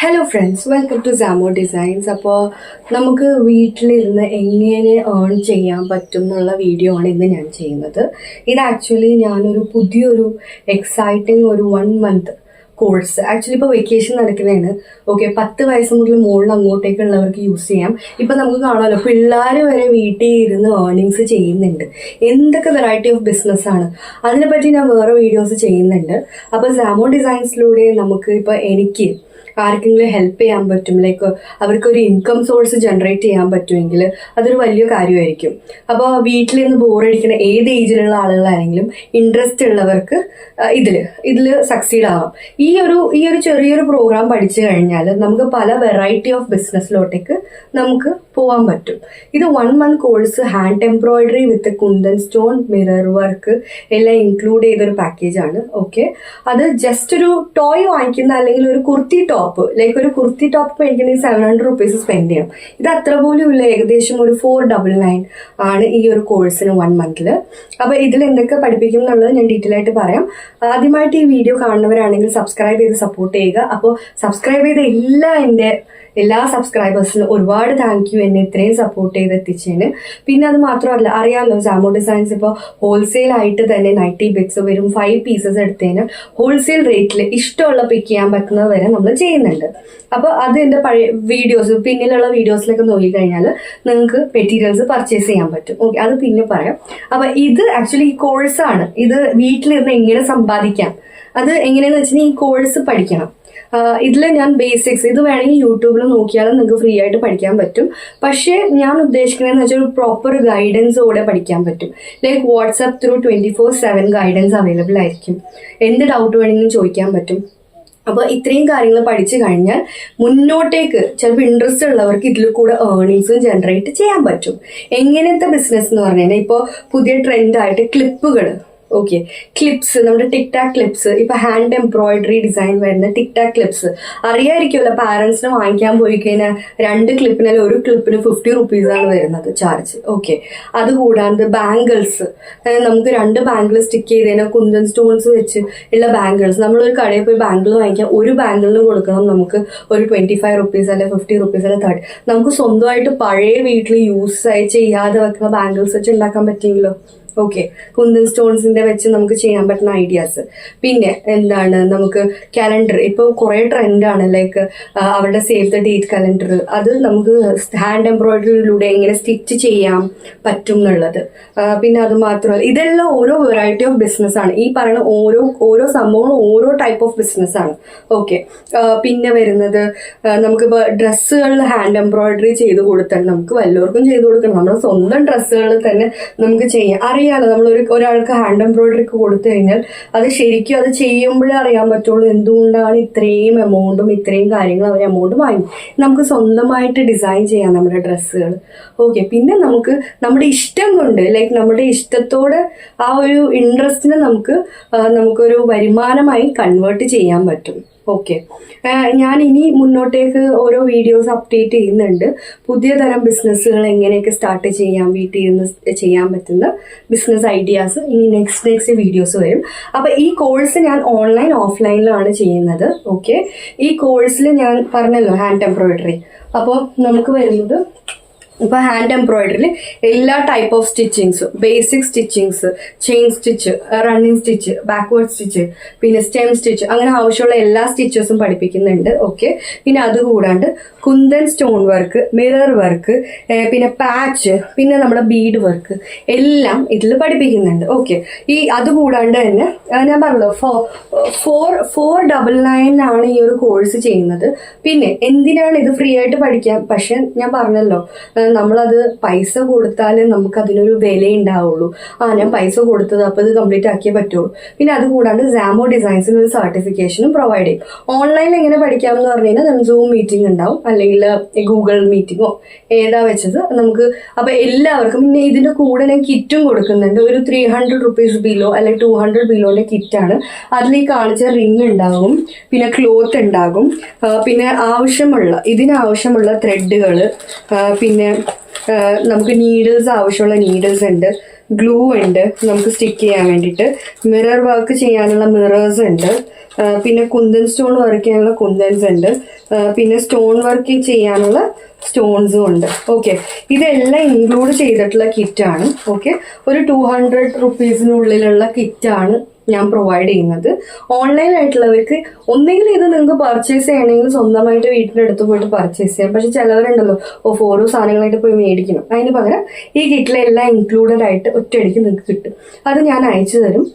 Hello friends welcome to Samo designs അപ്പോൾ നമുക്ക് വീട്ടിലിരുന്ന് എങ്ങനെ ഏൺ ചെയ്യാൻ പറ്റും എന്നുള്ള വീഡിയോ ആണ് ഇന്ന് ഞാൻ ചെയ്യുന്നത്. ഇത് ആക്ച്വലി ഞാനൊരു പുതിയൊരു എക്സൈറ്റിംഗ് ഒരു വൺ മന്ത് കോഴ്സ് ആക്ച്വലി ഇപ്പോൾ വെക്കേഷൻ നടക്കുന്നതാണ്. ഓക്കെ പത്ത് വയസ്സ് മുതൽ മുകളിൽ അങ്ങോട്ടേക്കുള്ളവർക്ക് യൂസ് ചെയ്യാം. ഇപ്പം നമുക്ക് കാണാമല്ലോ പിള്ളേർ വരെ വീട്ടിൽ ഇരുന്ന് ഏർണിങ്സ് ചെയ്യുന്നുണ്ട്. എന്തൊക്കെ വെറൈറ്റി ഓഫ് ബിസിനസ്സാണ് അതിനെപ്പറ്റി ഞാൻ വേറെ വീഡിയോസ് ചെയ്യുന്നുണ്ട്. അപ്പോൾ സാമോ ഡിസൈൻസിലൂടെ നമുക്ക് ഇപ്പോൾ എനിക്ക് ആർക്കെങ്കിലും ഹെൽപ്പ് ചെയ്യാൻ പറ്റും. ലൈക്ക് അവർക്ക് ഒരു ഇൻകം സോഴ്സ് ജനറേറ്റ് ചെയ്യാൻ പറ്റുമെങ്കിൽ അതൊരു വലിയ കാര്യമായിരിക്കും. അപ്പോൾ വീട്ടിൽ നിന്ന് ബോറടിക്കുന്ന ഏത് ഏജിലുള്ള ആളുകളാണെങ്കിലും ഇൻട്രസ്റ്റ് ഉള്ളവർക്ക് ഇതിൽ ഇതിൽ സക്സീഡ് ആവാം. ഈ ഒരു ഈ ഒരു ചെറിയൊരു പ്രോഗ്രാം പഠിച്ചു കഴിഞ്ഞാൽ നമുക്ക് പല വെറൈറ്റി ഓഫ് ബിസിനസ്സിലോട്ടേക്ക് നമുക്ക് പോകാൻ പറ്റും. ഇത് one month course hand embroidery with kundan stone mirror work എല്ലാം ഇൻക്ലൂഡ് ചെയ്തൊരു പാക്കേജാണ് ഓക്കെ അത് ജസ്റ്റ് ഒരു ടോയ് വാങ്ങിക്കുന്ന അല്ലെങ്കിൽ ഒരു കുർത്തി ടോപ്പ് ലൈക്ക് ഒരു കുർത്തി ടോപ്പ് മേടിക്കണമെങ്കിൽ സെവൻ ഹൺഡ്രഡ് റുപ്പീസ് സ്പെൻഡ് ചെയ്യണം. ഇത് അത്ര പോലും ഇല്ല. ഏകദേശം ഒരു ഫോർ ഡബിൾ നയൻ ആണ് ഈ ഒരു കോഴ്സിന് വൺ മന്തിൽ അപ്പോൾ ഇതിൽ എന്തൊക്കെ പഠിപ്പിക്കും എന്നുള്ളത് ഞാൻ ഡീറ്റെയിൽ ആയിട്ട് പറയാം. ആദ്യമായിട്ട് ഈ വീഡിയോ കാണുന്നവരാണെങ്കിൽ സബ്സ്ക്രൈബ് ചെയ്ത് സപ്പോർട്ട് ചെയ്യുക. അപ്പോൾ സബ്സ്ക്രൈബ് ചെയ്ത എല്ലാ എന്റെ എല്ലാ സബ്സ്ക്രൈബേഴ്സിനും ഒരുപാട് താങ്ക് യു എന്നെ ഇത്രയും സപ്പോർട്ട് ചെയ്ത് എത്തിച്ചതിന് പിന്നെ അത് മാത്രമല്ല അറിയാമല്ലോ സാമോ ഡിസൈൻസ് ഇപ്പോൾ ഹോൾസെയിൽ ആയിട്ട് തന്നെ നൈറ്റി ബിറ്റ്സ് വരും ഫൈവ് പീസസ് എടുത്തതിന് ഹോൾസെയിൽ റേറ്റിൽ ഇഷ്ടമുള്ള പിക്ക് ചെയ്യാൻ പറ്റുന്നത് വരെ നമ്മൾ ചെയ്യുന്നുണ്ട്. അപ്പോൾ അത് എന്റെ പഴയ വീഡിയോസ് പിന്നിലുള്ള വീഡിയോസിലൊക്കെ നോക്കിക്കഴിഞ്ഞാൽ നിങ്ങൾക്ക് മെറ്റീരിയൽസ് പർച്ചേസ് ചെയ്യാൻ പറ്റും. ഓക്കെ അത് പിന്നെ പറയാം. അപ്പോൾ ഇത് ആക്ച്വലി ഈ കോഴ്സാണ് ഇത് വീട്ടിലിരുന്ന് എങ്ങനെ സമ്പാദിക്കാം? അത് എങ്ങനെയാണെന്ന് വെച്ചാൽ ഈ കോഴ്സ് പഠിക്കണം. ഇതിൽ ഞാൻ ബേസിക്സ് ഇത് വേണമെങ്കിൽ യൂട്യൂബിൽ നോക്കിയാലും നിങ്ങൾക്ക് ഫ്രീ ആയിട്ട് പഠിക്കാൻ പറ്റും. പക്ഷേ ഞാൻ ഉദ്ദേശിക്കുന്നതെന്ന് വെച്ചാൽ ഒരു പ്രോപ്പർ ഗൈഡൻസോടെ പഠിക്കാൻ പറ്റും. Like WhatsApp through twenty four seven guidance available ആയിരിക്കും. എന്ത് ഡൗട്ട് വേണമെങ്കിലും ചോദിക്കാൻ പറ്റും. അപ്പോൾ ഇത്രയും കാര്യങ്ങൾ പഠിച്ചു കഴിഞ്ഞാൽ മുന്നോട്ടേക്ക് ചിലപ്പോൾ ഇൻട്രസ്റ്റ് ഉള്ളവർക്ക് ഇതിൽ കൂടെ ഏർണിങ്സും ജനറേറ്റ് ചെയ്യാൻ പറ്റും. എങ്ങനത്തെ ബിസിനസ് എന്ന് പറഞ്ഞു കഴിഞ്ഞാൽ ഇപ്പോൾ പുതിയ ട്രെൻഡായിട്ട് ക്ലിപ്പുകൾ ഓക്കെ ക്ലിപ്സ് നമ്മുടെ ടിക് ടാക് ക്ലിപ്സ് ഇപ്പൊ ഹാൻഡ് എംബ്രോയിഡറി ഡിസൈൻ വരുന്ന ടിക് ടാക് ക്ലിപ്സ് അറിയായിരിക്കുമല്ലോ പാരന്റ്സിന് വാങ്ങിക്കാൻ പോയി കഴിഞ്ഞാൽ രണ്ട് ക്ലിപ്പിന് ഒരു ക്ലിപ്പിന് ഫിഫ്റ്റി റുപ്പീസ് ആണ് വരുന്നത് ചാർജ് ഓക്കെ അതുകൂടാണ്ട് ബാംഗിൾസ് നമുക്ക് രണ്ട് ബാംഗിൾ സ്റ്റിക്ക് ചെയ്തതിന് കുന്തൻ സ്റ്റോൺസ് വെച്ച് ഉള്ള ബാംഗിൾസ് നമ്മളൊരു കടയിൽ പോയി ബാംഗിൾ വാങ്ങിക്കാം ഒരു ബാംഗിളിന് കൊടുക്കണം നമുക്ക് ഒരു ട്വന്റി ഫൈവ് റുപ്പീസ് അല്ലെ ഫിഫ്റ്റി റുപ്പീസ് അല്ലെ തേർട്ടി നമുക്ക് സ്വന്തമായിട്ട് പഴയ വീട്ടിൽ യൂസ് ആയി ചെയ്യാതെ വെക്കുന്ന ബാംഗിൾസ് വെച്ച് ഉണ്ടാക്കാൻ പറ്റിയെങ്കിലോ? ഓക്കെ കുന്തൻ സ്റ്റോൺസിന്റെ വെച്ച് നമുക്ക് ചെയ്യാൻ പറ്റുന്ന ഐഡിയാസ് പിന്നെ എന്താണ് നമുക്ക് കലണ്ടർ ഇപ്പോൾ കുറേ ട്രെൻഡാണ് ലൈക്ക് അവരുടെ സേവ് ദ ഡേറ്റ് കലണ്ടർ അത് നമുക്ക് ഹാൻഡ് എംബ്രോയിഡറിയിലൂടെ എങ്ങനെ സ്റ്റിച്ച് ചെയ്യാം പറ്റും എന്നുള്ളത്. പിന്നെ അത് മാത്രമല്ല ഇതെല്ലാം ഓരോ വെറൈറ്റി ഓഫ് ബിസിനസ് ആണ്. ഈ പറയുന്ന ഓരോ ഓരോ സംഭവങ്ങളും ഓരോ ടൈപ്പ് ഓഫ് ബിസിനസ് ആണ്. ഓക്കെ പിന്നെ വരുന്നത് നമുക്കിപ്പോൾ ഡ്രസ്സുകളിൽ ഹാൻഡ് എംബ്രോയിഡറി ചെയ്ത് കൊടുത്താൽ നമുക്ക് വല്ലവർക്കും ചെയ്ത് കൊടുക്കണം. നമ്മുടെ സ്വന്തം ഡ്രസ്സുകളിൽ തന്നെ നമുക്ക് ചെയ്യാം. അറിയാലോ നമ്മൾ ഒരു ഒരാൾക്ക് ഹാൻഡ് എംബ്രോയിഡറി കൊടുത്തു കഴിഞ്ഞാൽ അത് ശരിക്കും അത് ചെയ്യുമ്പോഴേ അറിയാൻ പറ്റുള്ളൂ എന്തുകൊണ്ടാണ് ഇത്രയും എമൗണ്ടും ഇത്രയും കാര്യങ്ങളും അവർ എമൗണ്ട് വാങ്ങി. നമുക്ക് സ്വന്തമായിട്ട് ഡിസൈൻ ചെയ്യാം നമ്മുടെ ഡ്രസ്സുകൾ. ഓക്കെ പിന്നെ നമുക്ക് നമ്മുടെ ഇഷ്ടം കൊണ്ട് ലൈക്ക് നമ്മുടെ ഇഷ്ടത്തോടെ ആ ഒരു ഇൻട്രസ്റ്റിനെ നമുക്ക് നമുക്കൊരു വരുമാനമായി കൺവേർട്ട് ചെയ്യാൻ പറ്റും. ഓക്കെ ഞാൻ ഇനി മുന്നോട്ടേക്ക് ഓരോ വീഡിയോസ് അപ്ഡേറ്റ് ചെയ്യുന്നുണ്ട്. പുതിയ തരം ബിസിനസ്സുകൾ എങ്ങനെയൊക്കെ സ്റ്റാർട്ട് ചെയ്യാം വീട്ടിൽ നിന്ന് ചെയ്യാൻ പറ്റുന്ന ബിസിനസ് ഐഡിയാസ് ഇനി നെക്സ്റ്റ് നെക്സ്റ്റ് വീഡിയോസ് വരും. അപ്പോൾ ഈ കോഴ്സ് ഞാൻ ഓൺലൈൻ ഓഫ്ലൈനിലാണ് ചെയ്യുന്നത്. ഓക്കെ ഈ കോഴ്സിൽ ഞാൻ പറഞ്ഞല്ലോ ഹാൻഡ് എംബ്രോയിഡറി അപ്പോൾ നമുക്ക് വരുന്നത് ഇപ്പോൾ ഹാൻഡ് എംബ്രോയിഡറിയിൽ എല്ലാ type of സ്റ്റിച്ചിങ്സും basic stitchings chain stitch running stitch backward stitch പിന്നെ സ്റ്റെം സ്റ്റിച്ച് അങ്ങനെ ആവശ്യമുള്ള എല്ലാ സ്റ്റിച്ചസും പഠിപ്പിക്കുന്നുണ്ട്. ഓക്കെ പിന്നെ അതുകൂടാണ്ട് kundan stone work mirror work പിന്നെ പാച്ച് പിന്നെ നമ്മുടെ ബീഡ് വർക്ക് എല്ലാം ഇതിൽ പഠിപ്പിക്കുന്നുണ്ട്. ഓക്കെ ഈ അതുകൂടാണ്ട് തന്നെ ഞാൻ പറഞ്ഞല്ലോ ഫോ ഫോർ ഫോർ ഡബിൾ നയൻ ആണ് ഈ ഒരു കോഴ്സ് ചെയ്യുന്നത്. പിന്നെ എന്തിനാണ് ഇത് ഫ്രീ ആയിട്ട് പഠിക്കാൻ? പക്ഷെ ഞാൻ പറഞ്ഞല്ലോ നമ്മളത് പൈസ കൊടുത്താലേ നമുക്ക് അതിനൊരു വില ഉണ്ടാവുള്ളൂ ആ ഞാൻ പൈസ കൊടുത്തത് അപ്പോൾ ഇത് കംപ്ലീറ്റ് ആക്കിയേ പറ്റുള്ളൂ. പിന്നെ അത് കൂടാണ്ട് സാമോ ഡിസൈൻസിന് ഒരു സർട്ടിഫിക്കേഷനും പ്രൊവൈഡ് ചെയ്യും ഓൺലൈനിൽ എങ്ങനെ പഠിക്കാമെന്ന് പറഞ്ഞു കഴിഞ്ഞാൽ നമ്മൾ സൂം മീറ്റിംഗ് ഉണ്ടാവും. അല്ലെങ്കിൽ ഗൂഗിൾ മീറ്റിങ്ങോ ഏതാ വെച്ചത് നമുക്ക് അപ്പോൾ എല്ലാവർക്കും പിന്നെ ഇതിന്റെ കൂടെ ഞാൻ കിറ്റും കൊടുക്കുന്നുണ്ട്. ഒരു ത്രീ ഹൺഡ്രഡ് റുപ്പീസ് ബിലോ അല്ലെങ്കിൽ ടു ഹൺഡ്രഡ് ബിലോന്റെ കിറ്റാണ്. അതിൽ ഈ കാണിച്ച റിംഗ് ഉണ്ടാകും. പിന്നെ ക്ലോത്ത് ഉണ്ടാകും. പിന്നെ ആവശ്യമുള്ള ഇതിനാവശ്യമുള്ള ത്രെഡുകൾ പിന്നെ നമുക്ക് നീഡിൽസ് ആവശ്യമുള്ള നീഡിൽസ് ഉണ്ട്. ഗ്ലൂ ഉണ്ട്. നമുക്ക് സ്റ്റിക്ക് ചെയ്യാൻ വേണ്ടിയിട്ട്. മിറർ വർക്ക് ചെയ്യാനുള്ള മിറേഴ്സ് ഉണ്ട്. പിന്നെ കുന്തൻ സ്റ്റോൺ വർക്ക് ചെയ്യാനുള്ള കുന്തൻസ് ഉണ്ട്. പിന്നെ സ്റ്റോൺ വർക്ക് ചെയ്യാനുള്ള സ്റ്റോൺസും ഉണ്ട്. ഓക്കെ ഇതെല്ലാം ഇൻക്ലൂഡ് ചെയ്തിട്ടുള്ള കിറ്റാണ് ഓക്കെ ഒരു ടു ഹൺഡ്രഡ് റുപ്പീസിനുള്ളിലുള്ള കിറ്റാണ് ഞാൻ പ്രൊവൈഡ് ചെയ്യുന്നത്. ഓൺലൈൻ ആയിട്ടുള്ളവർക്ക് ഒന്നെങ്കിൽ ഇത് നിങ്ങൾക്ക് പർച്ചേസ് ചെയ്യണമെങ്കിൽ സ്വന്തമായിട്ട് വീട്ടിന്റെ അടുത്ത് പോയിട്ട് പർച്ചേസ് ചെയ്യാം. പക്ഷെ ചിലവരുണ്ടല്ലോ ഓഫ് ഓരോ സാധനങ്ങളായിട്ട് പോയി മേടിക്കണം. അതിന് പകരം ഈ കിറ്റിലെല്ലാം ഇൻക്ലൂഡഡ് ആയിട്ട് ഒറ്റയടിക്ക് നിങ്ങൾക്ക് കിട്ടും. അത് ഞാൻ അയച്ചു തരും.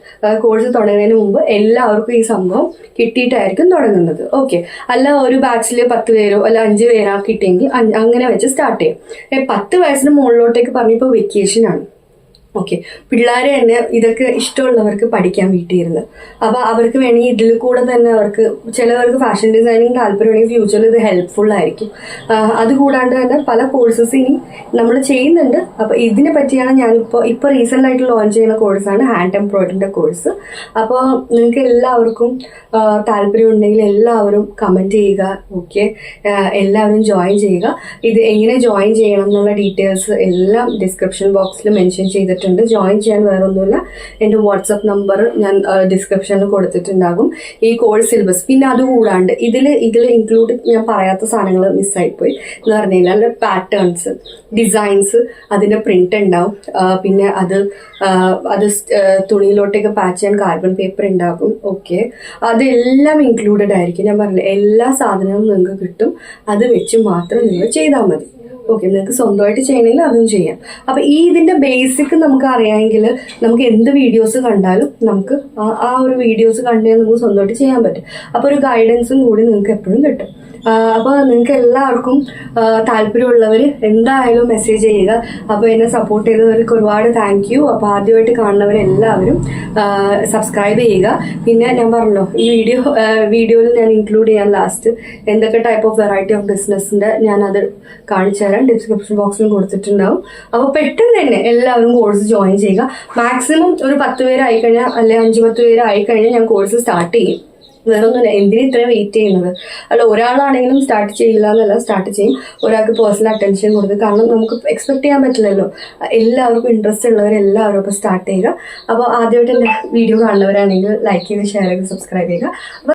കോഴ്സ് തുടങ്ങുന്നതിന് മുമ്പ് എല്ലാവർക്കും ഈ സംഭവം കിട്ടിയിട്ടായിരിക്കും തുടങ്ങുന്നത്. ഓക്കെ അല്ല ഒരു ബാച്ചിൽ പത്ത് പേരോ അല്ല അഞ്ച് പേരോ കിട്ടിയെങ്കിൽ അങ്ങനെ വെച്ച് സ്റ്റാർട്ട് ചെയ്യും. പത്ത് വയസ്സിന് മുകളിലോട്ടേക്ക് പറഞ്ഞപ്പോൾ വെക്കേഷൻ ആണ്. ഓക്കെ പിള്ളേരെ തന്നെ ഇതൊക്കെ ഇഷ്ടമുള്ളവർക്ക് പഠിക്കാൻ വീട്ടിൽ ഇരുന്ന് അപ്പൊ അവർക്ക് വേണമെങ്കിൽ ഇതിൽ കൂടെ തന്നെ അവർക്ക് ചിലവർക്ക് ഫാഷൻ ഡിസൈനിങ് താല്പര്യമുണ്ടെങ്കിൽ ഫ്യൂച്ചറിൽ ഇത് ഹെൽപ്ഫുൾ ആയിരിക്കും. അതുകൂടാണ്ട് തന്നെ പല കോഴ്സസ് ഇനി നമ്മൾ ചെയ്യുന്നുണ്ട്. അപ്പൊ ഇതിനെ പറ്റിയാണ് ഞാനിപ്പോൾ ഇപ്പോൾ റീസെന്റ് ആയിട്ട് ലോഞ്ച് ചെയ്യുന്ന കോഴ്സാണ് ഹാൻഡ് എംബ്രോയിഡറിന്റെ കോഴ്സ് അപ്പോൾ നിങ്ങൾക്ക് എല്ലാവർക്കും താല്പര്യമുണ്ടെങ്കിൽ എല്ലാവരും കമന്റ് ചെയ്യുക. ഓക്കെ എല്ലാവരും ജോയിൻ ചെയ്യുക. ഇത് എങ്ങനെ ജോയിൻ ചെയ്യണം എന്നുള്ള ഡീറ്റെയിൽസ് എല്ലാം ഡിസ്ക്രിപ്ഷൻ ബോക്സിൽ മെൻഷൻ ചെയ്തിട്ടുണ്ട് ജോയിൻ ചെയ്യാൻ വേറെ ഒന്നുമില്ല എന്റെ വാട്സപ്പ് നമ്പർ ഞാൻ ഡിസ്ക്രിപ്ഷനിൽ കൊടുത്തിട്ടുണ്ടാകും. ഈ കോഴ്സ് സിലബസ് പിന്നെ അതുകൂടാണ്ട് ഇതിൽ ഇതിൽ ഇൻക്ലൂഡ് ഞാൻ പറയാത്ത സാധനങ്ങൾ മിസ്സായിപ്പോയി എന്ന് പറഞ്ഞു കഴിഞ്ഞാൽ പാറ്റേൺസ് ഡിസൈൻസ് അതിന്റെ പ്രിന്റ് ഉണ്ടാവും. പിന്നെ അത് അത് തുണിയിലോട്ടേക്ക് പാച്ച് ചെയ്യാൻ കാർബൺ പേപ്പർ ഉണ്ടാകും. ഓക്കെ അതെല്ലാം ഇൻക്ലൂഡഡ് ആയിരിക്കും. ഞാൻ പറഞ്ഞില്ല? എല്ലാ സാധനങ്ങളും നിങ്ങൾക്ക് കിട്ടും. അത് വെച്ച് മാത്രം നിങ്ങൾ ചെയ്താൽ മതി. ഓക്കെ നിങ്ങൾക്ക് സ്വന്തമായിട്ട് ചെയ്യണമെങ്കിൽ അതും ചെയ്യാം. അപ്പൊ ഈ ഇതിന്റെ ബേസിക് നമുക്ക് അറിയാമെങ്കിൽ നമുക്ക് എന്ത് വീഡിയോസ് കണ്ടാലും നമുക്ക് ആ- ഒരു വീഡിയോസ് കണ്ടേ നമുക്ക് സ്വന്തമായിട്ട് ചെയ്യാൻ പറ്റും. അപ്പൊ ഒരു ഗൈഡൻസും കൂടി നിങ്ങൾക്ക് എപ്പോഴും കിട്ടും. അപ്പോൾ നിങ്ങൾക്ക് എല്ലാവർക്കും താല്പര്യമുള്ളവർ എന്തായാലും മെസ്സേജ് ചെയ്യുക. അപ്പോൾ എന്നെ സപ്പോർട്ട് ചെയ്തവർക്ക് ഒരുപാട് താങ്ക് യു അപ്പോൾ ആദ്യമായിട്ട് കാണുന്നവരെല്ലാവരും സബ്സ്ക്രൈബ് ചെയ്യുക. പിന്നെ ഞാൻ പറഞ്ഞല്ലോ ഈ വീഡിയോ വീഡിയോയിൽ ഞാൻ ഇൻക്ലൂഡ് ചെയ്യാൻ ലാസ്റ്റ് എന്തൊക്കെ ടൈപ്പ് ഓഫ് വെറൈറ്റി ഓഫ് ബിസിനസ്സിന്റെ ഞാൻ അത് കാണിച്ചു തരാം. ഡിസ്ക്രിപ്ഷൻ ബോക്സിൽ കൊടുത്തിട്ടുണ്ടാവും. അപ്പോൾ പെട്ടെന്ന് തന്നെ എല്ലാവരും കോഴ്സ് ജോയിൻ ചെയ്യുക. മാക്സിമം ഒരു പത്ത് പേരായി കഴിഞ്ഞാൽ അല്ലെങ്കിൽ അഞ്ച് പത്ത് പേരായി കഴിഞ്ഞാൽ ഞാൻ കോഴ്സ് സ്റ്റാർട്ട് ചെയ്യും. വേറെ എന്തിനും ഇത്രയും വെയിറ്റ് ചെയ്യുന്നത്? അല്ല ഒരാളാണെങ്കിലും സ്റ്റാർട്ട് ചെയ്യില്ല എന്നല്ല സ്റ്റാർട്ട് ചെയ്യും. ഒരാൾക്ക് പേഴ്സണൽ അറ്റൻഷൻ കൊടുത്ത് കാരണം നമുക്ക് എക്സ്പെക്ട് ചെയ്യാൻ പറ്റില്ലല്ലോ. എല്ലാവർക്കും ഇൻട്രസ്റ്റ് ഉള്ളവരെല്ലാവരും അപ്പോൾ സ്റ്റാർട്ട് ചെയ്യുക. അപ്പോൾ ആദ്യമായിട്ട് എന്റെ വീഡിയോ കാണുന്നവരാണെങ്കിൽ ലൈക്ക് ചെയ്ത് ഷെയർ ചെയ്ത് സബ്സ്ക്രൈബ് ചെയ്യുക.